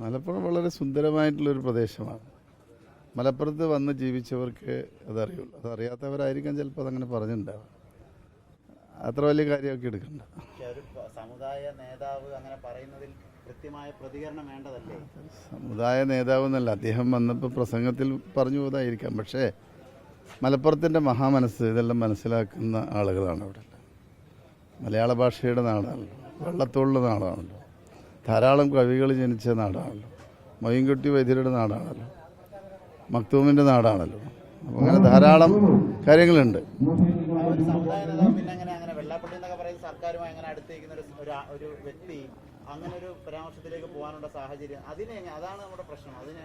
മലപ്പുറം വളരെ സുന്ദരമായിട്ടുള്ളൊരു പ്രദേശമാണ്. മലപ്പുറത്ത് വന്ന് ജീവിച്ചവർക്ക് അതറിയുള്ളൂ. അതറിയാത്തവരായിരിക്കാം ചിലപ്പോൾ അതങ്ങനെ പറഞ്ഞിട്ടുണ്ടാവുക അത്ര വലിയ കാര്യമൊക്കെ എടുക്കണ്ട. സമുദായ നേതാവ് അങ്ങനെ പറയുന്നതിൽ കൃത്യമായ പ്രതികരണം വേണ്ടതല്ലേ? സമുദായ നേതാവ് എന്നല്ല അദ്ദേഹം വന്നപ്പോൾ പ്രസംഗത്തിൽ പറഞ്ഞു പോയതായിരിക്കാം. പക്ഷേ മലപ്പുറത്തിന്റെ മഹാമനസ്സ് ഇതെല്ലാം മനസ്സിലാക്കുന്ന ആളുകളാണ് അവിടെ. മലയാള ഭാഷയുടെ നാടാണല്ലോ വെള്ളത്തോളുള്ള നാടാണല്ലോ. ധാരാളം കവികൾ ജനിച്ച നാടാണല്ലോ. മൊയ്യൻകുട്ടി വൈദ്യരുടെ നാടാണല്ലോ. മക്തൂമിന്റെ നാടാണല്ലോ. അപ്പോൾ അങ്ങനെ ധാരാളം കാര്യങ്ങളുണ്ട്.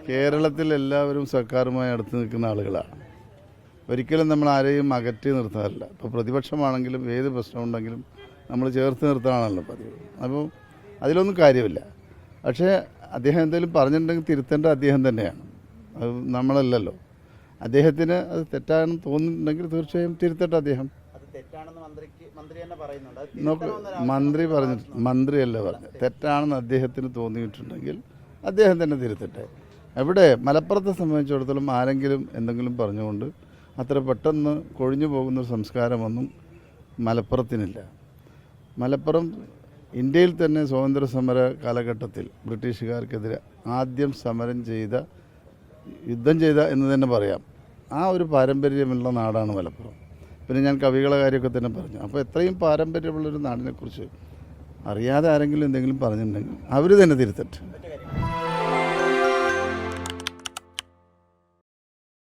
കേരളത്തിൽ എല്ലാവരും സർക്കാരുമായി അടുത്ത് നിൽക്കുന്ന ആളുകളാണ്. ഒരിക്കലും നമ്മൾ ആരെയും അകറ്റി നിർത്താറില്ല. ഇപ്പോൾ പ്രതിപക്ഷമാണെങ്കിലും ഏത് പ്രശ്നമുണ്ടെങ്കിലും നമ്മൾ ചേർത്ത് നിർത്താനാണല്ലോ പതിവ്. അപ്പോൾ അതിലൊന്നും കാര്യമില്ല. പക്ഷേ അദ്ദേഹം എന്തെങ്കിലും പറഞ്ഞിട്ടുണ്ടെങ്കിൽ തിരുത്തേണ്ട അദ്ദേഹം തന്നെയാണ്. അത് നമ്മളല്ലല്ലോ. അദ്ദേഹത്തിന് അത് തെറ്റാണെന്ന് തോന്നുന്നുണ്ടെങ്കിൽ തീർച്ചയായും തിരുത്തട്ടെ അദ്ദേഹം. മന്ത്രി പറഞ്ഞിട്ട് മന്ത്രിയല്ല പറഞ്ഞു തെറ്റാണെന്ന് അദ്ദേഹത്തിന് തോന്നിയിട്ടുണ്ടെങ്കിൽ അദ്ദേഹം തന്നെ തിരുത്തട്ടെ. എവിടെ? മലപ്പുറത്തെ സംബന്ധിച്ചിടത്തോളം ആരെങ്കിലും എന്തെങ്കിലും പറഞ്ഞുകൊണ്ട് അത്ര പെട്ടെന്ന് കൊഴിഞ്ഞു പോകുന്ന സംസ്കാരമൊന്നും മലപ്പുറത്തിനില്ല. മലപ്പുറം ഇന്ത്യയിൽ തന്നെ സ്വാതന്ത്ര്യ സമര കാലഘട്ടത്തിൽ ബ്രിട്ടീഷുകാർക്കെതിരെ ആദ്യം സമരം ചെയ്ത യുദ്ധം ചെയ്ത എന്ന് തന്നെ പറയാം. ആ ഒരു പാരമ്പര്യമുള്ള നാടാണ് മലപ്പുറം. പിന്നെ ഞാൻ കവികളെ കാര്യമൊക്കെ തന്നെ പറഞ്ഞു. അപ്പോൾ എത്രയും പാരമ്പര്യമുള്ളൊരു നാടിനെക്കുറിച്ച് അറിയാതെ ആരെങ്കിലും എന്തെങ്കിലും പറഞ്ഞിട്ടുണ്ടെങ്കിൽ അവർ തന്നെ തിരുത്തട്ടെ.